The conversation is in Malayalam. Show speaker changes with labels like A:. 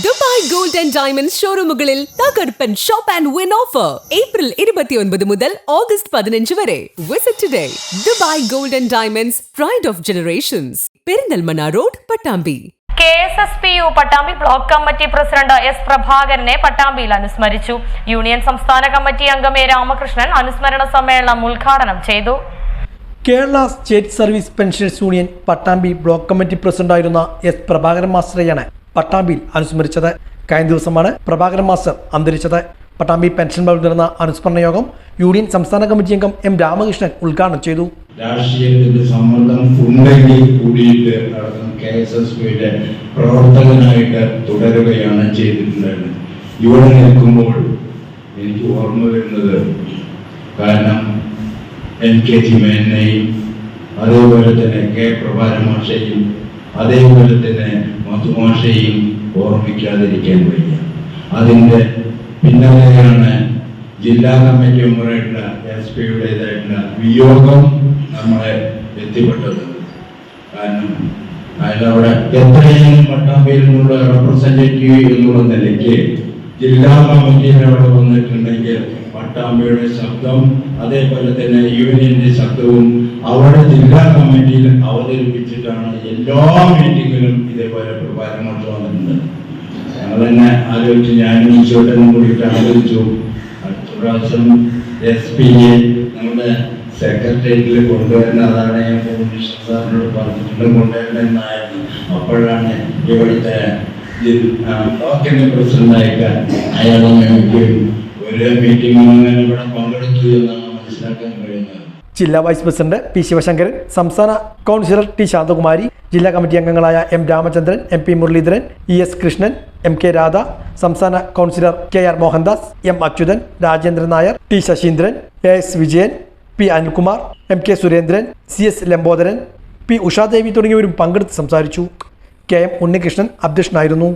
A: ദുബായ് ഗോൾഡ് ആൻഡ് ഡയമണ്ട് ഷോറൂമുകളിൽ തകർപ്പൻ shop and win offer. April ഇരുപത്തിയൊൻപത് മുതൽ ഓഗസ്റ്റ് പതിനഞ്ച് വരെ. Visit today Dubai gold and diamonds pride of generations Perinthalmanna road Pattambi.
B: K S S P U Pattambi block committee president S പ്രഭാകരനെ പട്ടാമ്പിയിൽ അനുസ്മരിച്ചു. യൂണിയൻ സംസ്ഥാന കമ്മിറ്റി അംഗം എ രാമകൃഷ്ണൻ അനുസ്മരണ സമ്മേളനം ഉദ്ഘാടനം ചെയ്തു.
C: Kerala state service pensions union Pattambi block committee പ്രസിഡന്റായിരുന്ന എസ് പ്രഭാകരൻ മാസ്റ്ററെയാണ് പട്ടാമ്പിയിൽ അനുസ്മരിച്ചത്. കഴിഞ്ഞ ദിവസമാണ് പ്രഭാകരൻ മാസ്റ്റർ അന്തരിച്ചത്. പട്ടാമ്പി പെൻഷൻ ഭവനിൽ നടന്ന അനുസ്മരണ യോഗം യൂണിയൻ സംസ്ഥാന കമ്മിറ്റി അംഗം എം രാമകൃഷ്ണൻ ഉദ്ഘാടനം ചെയ്തു.
D: എൻ കെ ജിമേനെയും അതേപോലെ തന്നെ കെ പ്രഭാരമാഷയും അതേപോലെ തന്നെ മധുമാഷയും ഓർമ്മിക്കാതിരിക്കാൻ വയ്യ. അതിന്റെ പിന്നാലെയാണ് ജില്ലാ കമ്മിറ്റി മെമ്പറായിട്ടുള്ള എസ് പിയുടേതായിട്ടുള്ള വിയോഗം നമ്മളെ എത്തിപ്പെട്ടത്. കാരണം അതിലവിടെ എത്രയും പട്ടാമ്പിയിൽ നിന്നുള്ള റെപ്രസെന്റേറ്റീവ് എന്നുള്ള നിലയ്ക്ക് ജില്ലാ കമ്മിറ്റിയിൽ അവിടെ വന്നിട്ടുണ്ടെങ്കിൽ പട്ടാമ്പിയുടെ ശബ്ദം അതേപോലെ തന്നെ യൂണിയന്റെ ശബ്ദവും അവിടെ ജില്ലാ കമ്മിറ്റിയിൽ അവതരിപ്പിച്ചിട്ടാണ് എല്ലാ മീറ്റിങ്ങിലും ഇതേപോലെ പ്രഭാരമായിട്ട് വന്നിട്ടുണ്ട്. ഞങ്ങൾ തന്നെ ആലോചിച്ച് ഞാനും ഈശോട്ടനും കൂടിയിട്ട് ആലോചിച്ചു. അടുത്ത പ്രാവശ്യം എസ് പി എ നമ്മുടെ സെക്രട്ടേറിയറ്റിൽ കൊണ്ടുവരുന്ന അതാണ് സാറിനോട് പറഞ്ഞിട്ടുണ്ട് കൊണ്ടുവരണമെന്നായിരുന്നു അപ്പോഴാണ് ഇവിടുത്തെ പ്രസിഡന്റായിട്ട് അയാളെ നിയമിക്കുകയും ഒരു ഇവിടെ
C: ജില്ലാ വൈസ് പ്രസിഡന്റ് പി ശിവശങ്കരൻ സംസ്ഥാന കൗൺസിലർ ടി ശാന്തകുമാരി ജില്ലാ കമ്മിറ്റി അംഗങ്ങളായ M Ramachandran M P Muraleedharan E S Krishnan M K Radha സംസ്ഥാന councillor K R Mohandas M Achuthan Rajendran Nair T Sasheendran A S Vijayan P Anilkumar M K Surendran C S Lambodaran P Ushadevi തുടങ്ങിയവരും പങ്കെടുത്ത് സംസാരിച്ചു. കെ എം ഉണ്ണികൃഷ്ണൻ അധ്യക്ഷനായിരുന്നു.